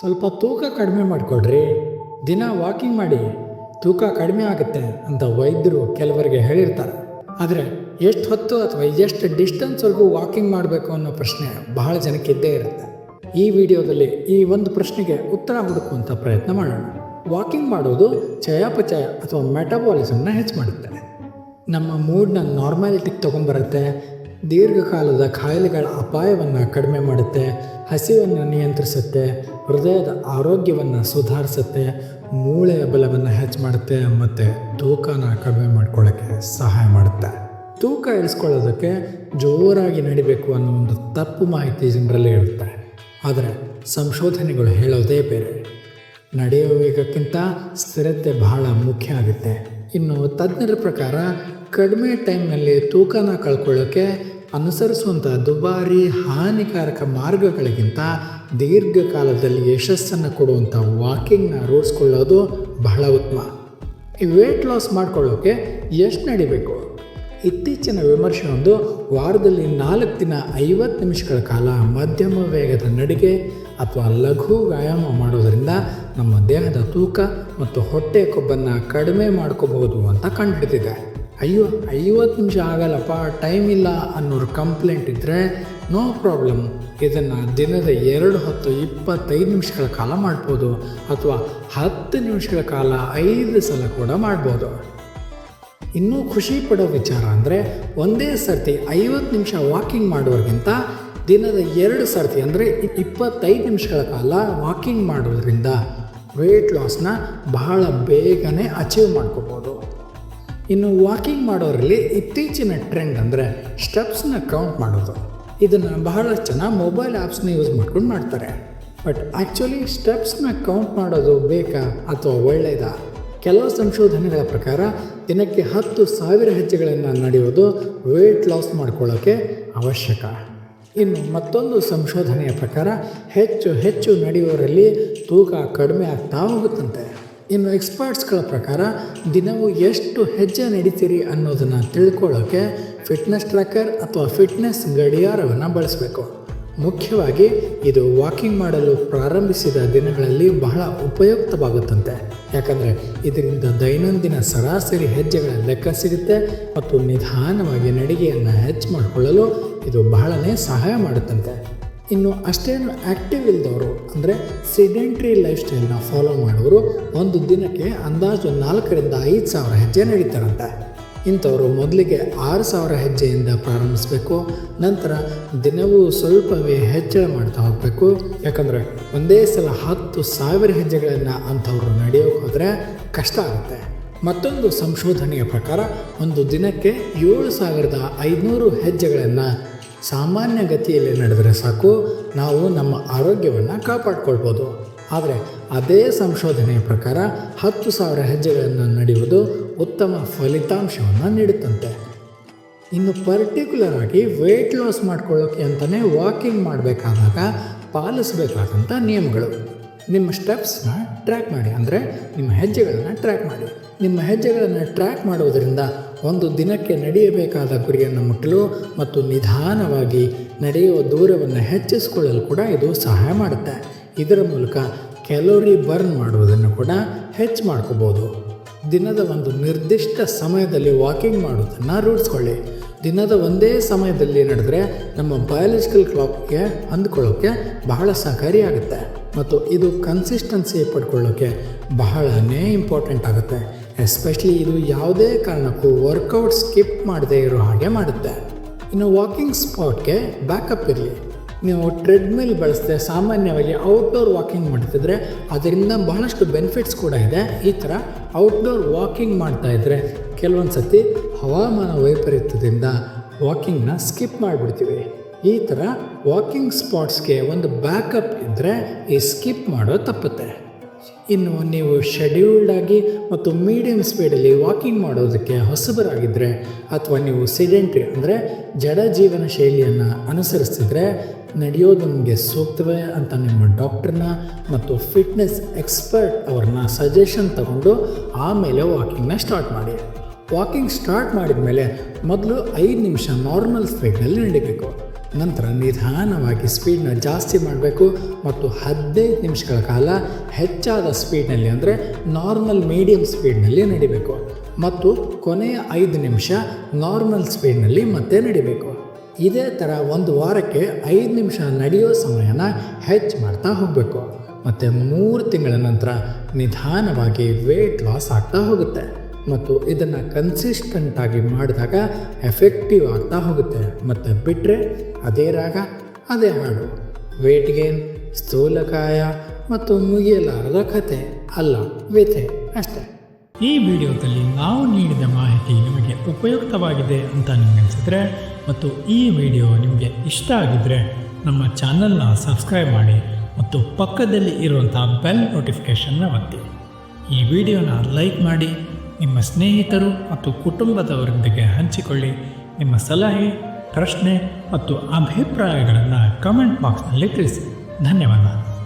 ಸ್ವಲ್ಪ ತೂಕ ಕಡಿಮೆ ಮಾಡಿಕೊಡ್ರಿ ದಿನ ವಾಕಿಂಗ್ ಮಾಡಿ ತೂಕ ಕಡಿಮೆ ಆಗುತ್ತೆ ಅಂತ ವೈದ್ಯರು ಕೆಲವರಿಗೆ ಹೇಳಿರ್ತಾರೆ. ಆದರೆ ಎಷ್ಟು ಹೊತ್ತು ಅಥವಾ ಎಷ್ಟು ಡಿಸ್ಟೆನ್ಸ್ವರೆಗೂ ವಾಕಿಂಗ್ ಮಾಡಬೇಕು ಅನ್ನೋ ಪ್ರಶ್ನೆ ಬಹಳ ಜನಕ್ಕೆ ಇದ್ದೇ ಇರುತ್ತೆ. ಈ ವಿಡಿಯೋದಲ್ಲಿ ಈ ಒಂದು ಪ್ರಶ್ನೆಗೆ ಉತ್ತರ ಹುಡುಕುವಂಥ ಪ್ರಯತ್ನ ಮಾಡೋಣ. ವಾಕಿಂಗ್ ಮಾಡೋದು ಚಯಾಪಚಯ ಅಥವಾ ಮೆಟಬಾಲಿಸಮ್ನ ಹೆಚ್ಚು ಮಾಡುತ್ತೆ. ನಮ್ಮ ಮೂಡ್ನ ನಾರ್ಮ್ಯಾಲಿಟಿಗೆ ತೊಗೊಂಬರುತ್ತೆ ದೀರ್ಘಕಾಲದ ಖಾಯಿಲೆಗಳ ಅಪಾಯವನ್ನು ಕಡಿಮೆ ಮಾಡುತ್ತೆ, ಹಸಿವನ್ನು ನಿಯಂತ್ರಿಸುತ್ತೆ, ಹೃದಯದ ಆರೋಗ್ಯವನ್ನು ಸುಧಾರಿಸುತ್ತೆ ಮೂಳೆಯ ಬಲವನ್ನು ಹೆಚ್ಚು ಮಾಡುತ್ತೆ ಮತ್ತು ತೂಕನ ಕಡಿಮೆ ಮಾಡ್ಕೊಳ್ಳೋಕ್ಕೆ ಸಹಾಯ ಮಾಡುತ್ತೆ. ತೂಕ ಇಳಿಸ್ಕೊಳ್ಳೋದಕ್ಕೆ ಜೋರಾಗಿ ನಡಿಬೇಕು ಅನ್ನೋ ಒಂದು ತಪ್ಪು ಮಾಹಿತಿ ಜನರಲ್ಲಿ ಇರುತ್ತೆ. ಆದರೆ ಸಂಶೋಧನೆಗಳು ಹೇಳೋದೇ ಬೇರೆ. ನಡೆಯುವ ವೇಗಕ್ಕಿಂತ ಸ್ಥಿರತೆ ಬಹಳ ಮುಖ್ಯ ಆಗುತ್ತೆ. ಇನ್ನು ತಜ್ಞರ ಪ್ರಕಾರ ಕಡಿಮೆ ಟೈಮ್ನಲ್ಲಿ ತೂಕನ ಕಳ್ಕೊಳ್ಳೋಕ್ಕೆ ಅನುಸರಿಸುವಂಥ ದುಬಾರಿ ಹಾನಿಕಾರಕ ಮಾರ್ಗಗಳಿಗಿಂತ ದೀರ್ಘಕಾಲದಲ್ಲಿ ಯಶಸ್ಸನ್ನು ಕೊಡುವಂಥ ವಾಕಿಂಗ್ನ ರೂಢಿಸ್ಕೊಳ್ಳೋದು ಬಹಳ ಉತ್ತಮ. ಈ ವೇಟ್ ಲಾಸ್ ಮಾಡ್ಕೊಳ್ಳೋಕ್ಕೆ ಎಷ್ಟು ನಡಿಬೇಕು? ಇತ್ತೀಚಿನ ವಿಮರ್ಶೆ ಒಂದು ವಾರದಲ್ಲಿ ನಾಲ್ಕು ದಿನ ಐವತ್ತು ನಿಮಿಷಗಳ ಕಾಲ ಮಧ್ಯಮ ವೇಗದ ನಡಿಗೆ ಅಥವಾ ಲಘು ವ್ಯಾಯಾಮ ಮಾಡೋದರಿಂದ ನಮ್ಮ ದೇಹದ ತೂಕ ಮತ್ತು ಹೊಟ್ಟೆ ಕೊಬ್ಬನ್ನು ಕಡಿಮೆ ಮಾಡ್ಕೋಬಹುದು ಅಂತ ಕಂಡುಹಿಡಿದಿದೆ. ಅಯ್ಯೋ ಐವತ್ತು ನಿಮಿಷ ಆಗಲ್ಲಪ್ಪ ಟೈಮ್ ಇಲ್ಲ ಅನ್ನೋರು ಕಂಪ್ಲೇಂಟ್ ಇದ್ದರೆ ನೋ ಪ್ರಾಬ್ಲಮ್ ಇದನ್ನು ದಿನದ ಎರಡು ಹೊತ್ತು ಇಪ್ಪತ್ತೈದು ನಿಮಿಷಗಳ ಕಾಲ ಮಾಡ್ಬೋದು ಅಥವಾ ಹತ್ತು ನಿಮಿಷಗಳ ಕಾಲ ಐದು ಸಲ ಕೂಡ ಮಾಡ್ಬೋದು. ಇನ್ನೂ ಖುಷಿ ಪಡೋ ವಿಚಾರ ಅಂದರೆ ಒಂದೇ ಸರ್ತಿ ಐವತ್ತು ನಿಮಿಷ ವಾಕಿಂಗ್ ಮಾಡೋರಿಗಿಂತ ದಿನದ ಎರಡು ಸರ್ತಿ ಅಂದರೆ ಇಪ್ಪತ್ತೈದು ನಿಮಿಷಗಳ ಕಾಲ ವಾಕಿಂಗ್ ಮಾಡೋದ್ರಿಂದ ವೆಯ್ಟ್ ಲಾಸ್ನ ಬಹಳ ಬೇಗನೆ ಅಚೀವ್ ಮಾಡ್ಕೋಬೋದು. ಇನ್ನು ವಾಕಿಂಗ್ ಮಾಡೋರಲ್ಲಿ ಇತ್ತೀಚಿನ ಟ್ರೆಂಡ್ ಅಂದರೆ ಸ್ಟೆಪ್ಸ್ನ ಕೌಂಟ್ ಮಾಡೋದು. ಇದನ್ನು ಬಹಳಷ್ಟು ಜನ ಮೊಬೈಲ್ ಆ್ಯಪ್ಸ್ನ ಯೂಸ್ ಮಾಡ್ಕೊಂಡು ಮಾಡ್ತಾರೆ. ಬಟ್ ಆ್ಯಕ್ಚುಲಿ ಸ್ಟೆಪ್ಸ್ನ ಕೌಂಟ್ ಮಾಡೋದು ಬೇಕಾ ಅಥವಾ ಒಳ್ಳೆಯದಾ ಕೆಲವು ಸಂಶೋಧನೆಗಳ ಪ್ರಕಾರ ದಿನಕ್ಕೆ ಹತ್ತು ಸಾವಿರ ಹೆಜ್ಜೆಗಳನ್ನು ನಡೆಯೋದು ವೆಯ್ಟ್ ಲಾಸ್ ಮಾಡ್ಕೊಳ್ಳೋಕ್ಕೆ ಅವಶ್ಯಕ. ಇನ್ನು ಮತ್ತೊಂದು ಸಂಶೋಧನೆಯ ಪ್ರಕಾರ ಹೆಚ್ಚು ಹೆಚ್ಚು ನಡೆಯುವವರಲ್ಲಿ ತೂಕ ಕಡಿಮೆ ಆಗ್ತಾ ಹೋಗುತ್ತಂತೆ. ಇನ್ನು ಎಕ್ಸ್ಪರ್ಟ್ಸ್ಗಳ ಪ್ರಕಾರ ದಿನವೂ ಎಷ್ಟು ಹೆಜ್ಜೆ ನಡೀತೀರಿ ಅನ್ನೋದನ್ನು ತಿಳ್ಕೊಳ್ಳೋಕ್ಕೆ ಫಿಟ್ನೆಸ್ ಟ್ರ್ಯಾಕರ್ ಅಥವಾ ಫಿಟ್ನೆಸ್ ಗಡಿಯಾರವನ್ನು ಬಳಸಬೇಕು. ಮುಖ್ಯವಾಗಿ ಇದು ವಾಕಿಂಗ್ ಮಾಡಲು ಪ್ರಾರಂಭಿಸಿದ ದಿನಗಳಲ್ಲಿ ಬಹಳ ಉಪಯುಕ್ತವಾಗುತ್ತಂತೆ. ಯಾಕಂದರೆ ಇದರಿಂದ ದೈನಂದಿನ ಸರಾಸರಿ ಹೆಜ್ಜೆಗಳ ಲೆಕ್ಕ ಸಿಗುತ್ತೆ ಮತ್ತು ನಿಧಾನವಾಗಿ ನಡಿಗೆಯನ್ನು ಹೆಚ್ಚು ಮಾಡಿಕೊಳ್ಳಲು ಇದು ಬಹಳನೇ ಸಹಾಯ ಮಾಡುತ್ತಂತೆ. ಇನ್ನು ಅಷ್ಟೇನು ಆ್ಯಕ್ಟಿವ್ ಇಲ್ಲದವರು ಅಂದರೆ ಸಿಡೆಂಟ್ರಿ ಲೈಫ್ ಸ್ಟೈಲ್ನ ಫಾಲೋ ಮಾಡೋರು ಒಂದು ದಿನಕ್ಕೆ ಅಂದಾಜು ನಾಲ್ಕರಿಂದ ಐದು ಸಾವಿರ ಹೆಜ್ಜೆ ನಡೀತಾರಂತೆ. ಇಂಥವರು ಮೊದಲಿಗೆ ಆರು ಸಾವಿರ ಹೆಜ್ಜೆಯಿಂದ ಪ್ರಾರಂಭಿಸಬೇಕು, ನಂತರ ದಿನವೂ ಸ್ವಲ್ಪವೇ ಹೆಚ್ಚಳ ಮಾಡ್ತಾ ಹೋಗಬೇಕು. ಯಾಕಂದರೆ ಒಂದೇ ಸಲ ಹತ್ತು ಸಾವಿರ ಹೆಜ್ಜೆಗಳನ್ನು ಅಂಥವ್ರು ನಡೆಯೋಕೆ ಹೋದರೆ ಕಷ್ಟ ಆಗುತ್ತೆ. ಮತ್ತೊಂದು ಸಂಶೋಧನೆಯ ಪ್ರಕಾರ ಒಂದು ದಿನಕ್ಕೆ ಏಳು ಸಾವಿರದ ಐದುನೂರು ಹೆಜ್ಜೆಗಳನ್ನು ಸಾಮಾನ್ಯ ಗತಿಯಲ್ಲಿ ನಡೆದರೆ ಸಾಕು, ನಾವು ನಮ್ಮ ಆರೋಗ್ಯವನ್ನು ಕಾಪಾಡ್ಕೊಳ್ಬೋದು. ಆದರೆ ಅದೇ ಸಂಶೋಧನೆಯ ಪ್ರಕಾರ ಹತ್ತು ಸಾವಿರ ಹೆಜ್ಜೆಗಳನ್ನು ನಡೆಯುವುದು ಉತ್ತಮ ಫಲಿತಾಂಶವನ್ನು ನೀಡುತ್ತಂತೆ. ಇನ್ನು ಪರ್ಟಿಕ್ಯುಲರ್ ಆಗಿ ವೆಯ್ಟ್ ಲಾಸ್ ಮಾಡ್ಕೊಳ್ಳೋಕ್ಕೆ ಅಂತಲೇ ವಾಕಿಂಗ್ ಮಾಡಬೇಕಾದಾಗ ಪಾಲಿಸಬೇಕಾದಂಥ ನಿಯಮಗಳು. ನಿಮ್ಮ ಸ್ಟೆಪ್ಸ್ನ ಟ್ರ್ಯಾಕ್ ಮಾಡಿ, ಅಂದರೆ ನಿಮ್ಮ ಹೆಜ್ಜೆಗಳನ್ನು ಟ್ರ್ಯಾಕ್ ಮಾಡಿ. ನಿಮ್ಮ ಹೆಜ್ಜೆಗಳನ್ನು ಟ್ರ್ಯಾಕ್ ಮಾಡುವುದರಿಂದ ಒಂದು ದಿನಕ್ಕೆ ನಡೆಯಬೇಕಾದ ಗುರಿಯನ್ನು ಮುಟ್ಟಲು ಮತ್ತು ನಿಧಾನವಾಗಿ ನಡೆಯುವ ದೂರವನ್ನು ಹೆಚ್ಚಿಸಿಕೊಳ್ಳಲು ಕೂಡ ಇದು ಸಹಾಯ ಮಾಡುತ್ತೆ. ಇದರ ಮೂಲಕ ಕ್ಯಾಲೋರಿ ಬರ್ನ್ ಮಾಡುವುದನ್ನು ಕೂಡ ಹೆಚ್ಚು ಮಾಡ್ಕೋಬೋದು. ದಿನದ ಒಂದು ನಿರ್ದಿಷ್ಟ ಸಮಯದಲ್ಲಿ ವಾಕಿಂಗ್ ಮಾಡೋದನ್ನು ರೂಢಿಸ್ಕೊಳ್ಳಿ. ದಿನದ ಒಂದೇ ಸಮಯದಲ್ಲಿ ನಡೆದರೆ ನಮ್ಮ ಬಯಾಲಜಿಕಲ್ ಕ್ಲಾಕ್ಗೆ ಅಂದ್ಕೊಳ್ಳೋಕ್ಕೆ ಬಹಳ ಸಹಕಾರಿಯಾಗುತ್ತೆ ಮತ್ತು ಇದು ಕನ್ಸಿಸ್ಟೆನ್ಸಿ ಪಡ್ಕೊಳ್ಳೋಕ್ಕೆ ಬಹಳನೇ ಇಂಪಾರ್ಟೆಂಟ್ ಆಗುತ್ತೆ. ಎಸ್ಪೆಷಲಿ ಇದು ಯಾವುದೇ ಕಾರಣಕ್ಕೂ ವರ್ಕೌಟ್ ಸ್ಕಿಪ್ ಮಾಡದೇ ಇರೋ ಹಾಗೆ ಮಾಡುತ್ತೆ. ಇನ್ನು ವಾಕಿಂಗ್ ಸ್ಪಾಟ್ಗೆ ಬ್ಯಾಕಪ್ ಇರಲಿ. ನೀವು ಟ್ರೆಡ್ಮಿಲ್ ಬಳಸದೆ ಸಾಮಾನ್ಯವಾಗಿ ಔಟ್ಡೋರ್ ವಾಕಿಂಗ್ ಮಾಡ್ತಿದ್ರೆ ಅದರಿಂದ ಬಹಳಷ್ಟು ಬೆನಿಫಿಟ್ಸ್ ಕೂಡ ಇದೆ. ಈ ಥರ ಔಟ್ಡೋರ್ ವಾಕಿಂಗ್ ಮಾಡ್ತಾ ಇದ್ದರೆ ಕೆಲವೊಂದು ಸತಿ ಹವಾಮಾನ ವೈಪರೀತ್ಯದಿಂದ ವಾಕಿಂಗ್ನ ಸ್ಕಿಪ್ ಮಾಡಿಬಿಡ್ತೀವಿ. ಈ ಥರ ವಾಕಿಂಗ್ ಸ್ಪಾಟ್ಸ್ಗೆ ಒಂದು ಬ್ಯಾಕಪ್ ಇದ್ದರೆ ಈ ಸ್ಕಿಪ್ ಮಾಡೋದು ತಪ್ಪುತ್ತೆ. ಇನ್ನು ನೀವು ಶೆಡ್ಯೂಲ್ಡ್ ಆಗಿ ಮತ್ತು ಮೀಡಿಯಮ್ ಸ್ಪೀಡಲ್ಲಿ ವಾಕಿಂಗ್ ಮಾಡೋದಕ್ಕೆ ಹೊಸಬರಾಗಿದ್ದರೆ ಅಥವಾ ನೀವು ಸಿಡೆಂಟ್ರಿ ಅಂದರೆ ಜಡ ಜೀವನ ಶೈಲಿಯನ್ನು ಅನುಸರಿಸ್ತಿದ್ರೆ ನಡೆಯೋದು ನಿಮಗೆ ಸೂಕ್ತವೇ ಅಂತ ನಿಮ್ಮ ಡಾಕ್ಟ್ರನ್ನ ಮತ್ತು ಫಿಟ್ನೆಸ್ ಎಕ್ಸ್ಪರ್ಟ್ ಅವ್ರನ್ನ ಸಜೆಷನ್ ತಗೊಂಡು ಆಮೇಲೆ ವಾಕಿಂಗ್ನ ಸ್ಟಾರ್ಟ್ ಮಾಡಿ. ವಾಕಿಂಗ್ ಸ್ಟಾರ್ಟ್ ಮಾಡಿದ ಮೇಲೆ ಮೊದಲು ಐದು ನಿಮಿಷ ನಾರ್ಮಲ್ ಸ್ಪೀಡ್ನಲ್ಲಿ ನಡಿಬೇಕು. ನಂತರ ನಿಧಾನವಾಗಿ ಸ್ಪೀಡ್ನ ಜಾಸ್ತಿ ಮಾಡಬೇಕು ಮತ್ತು ಹದಿನೈದು ನಿಮಿಷಗಳ ಕಾಲ ಹೆಚ್ಚಾದ ಸ್ಪೀಡ್ನಲ್ಲಿ ಅಂದರೆ ನಾರ್ಮಲ್ ಮೀಡಿಯಮ್ ಸ್ಪೀಡ್ನಲ್ಲಿ ನಡಿಬೇಕು. ಮತ್ತು ಕೊನೆಯ ಐದು ನಿಮಿಷ ನಾರ್ಮಲ್ ಸ್ಪೀಡ್ನಲ್ಲಿ ಮತ್ತೆ ನಡಿಬೇಕು. ಇದೇ ಥರ ಒಂದು ವಾರಕ್ಕೆ ಐದು ನಿಮಿಷ ನಡೆಯೋ ಸಮಯನ ಹೆಚ್ಚು ಮಾಡ್ತಾ ಹೋಗಬೇಕು. ಮತ್ತು ಮೂರು ತಿಂಗಳ ನಂತರ ನಿಧಾನವಾಗಿ ವೇಟ್ ಲಾಸ್ ಆಗ್ತಾ ಹೋಗುತ್ತೆ. ಮತ್ತು ಇದನ್ನು ಕನ್ಸಿಸ್ಟೆಂಟಾಗಿ ಮಾಡಿದಾಗ ಎಫೆಕ್ಟಿವ್ ಆಗ್ತಾ ಹೋಗುತ್ತೆ. ಮತ್ತು ಬಿಟ್ಟರೆ ಅದೇ ರಾಗ, ಅದೇ ಹಾಡು. ವೇಟ್ ಗೇನ್ ಸ್ಥೂಲಕಾಯ ಮತ್ತು ಮುಗಿಯಲಾರದ ಕತೆ ಅಲ್ಲ, ವ್ಯಥೆ ಅಷ್ಟೇ. ಈ ವಿಡಿಯೋದಲ್ಲಿ ನಾವು ನೀಡಿದ ಮಾಹಿತಿ ನಿಮಗೆ ಉಪಯುಕ್ತವಾಗಿದೆ ಅಂತ ನಿಮ್ಗೆ ಅನಿಸಿದ್ರೆ ಮತ್ತು ಈ ವಿಡಿಯೋ ನಿಮಗೆ ಇಷ್ಟ ಆಗಿದ್ದರೆ ನಮ್ಮ ಚಾನಲ್ನ ಸಬ್ಸ್ಕ್ರೈಬ್ ಮಾಡಿ ಮತ್ತು ಪಕ್ಕದಲ್ಲಿ ಇರುವಂಥ ಬೆಲ್ ನೋಟಿಫಿಕೇಷನ್ನ ಒತ್ತಿ. ಈ ವಿಡಿಯೋನ ಲೈಕ್ ಮಾಡಿ ನಿಮ್ಮ ಸ್ನೇಹಿತರು ಮತ್ತು ಕುಟುಂಬದವರೊಂದಿಗೆ ಹಂಚಿಕೊಳ್ಳಿ. ನಿಮ್ಮ ಸಲಹೆ ಪ್ರಶ್ನೆ ಮತ್ತು ಅಭಿಪ್ರಾಯಗಳನ್ನು ಕಮೆಂಟ್ ಬಾಕ್ಸ್ನಲ್ಲಿ ತಿಳಿಸಿ. ಧನ್ಯವಾದ.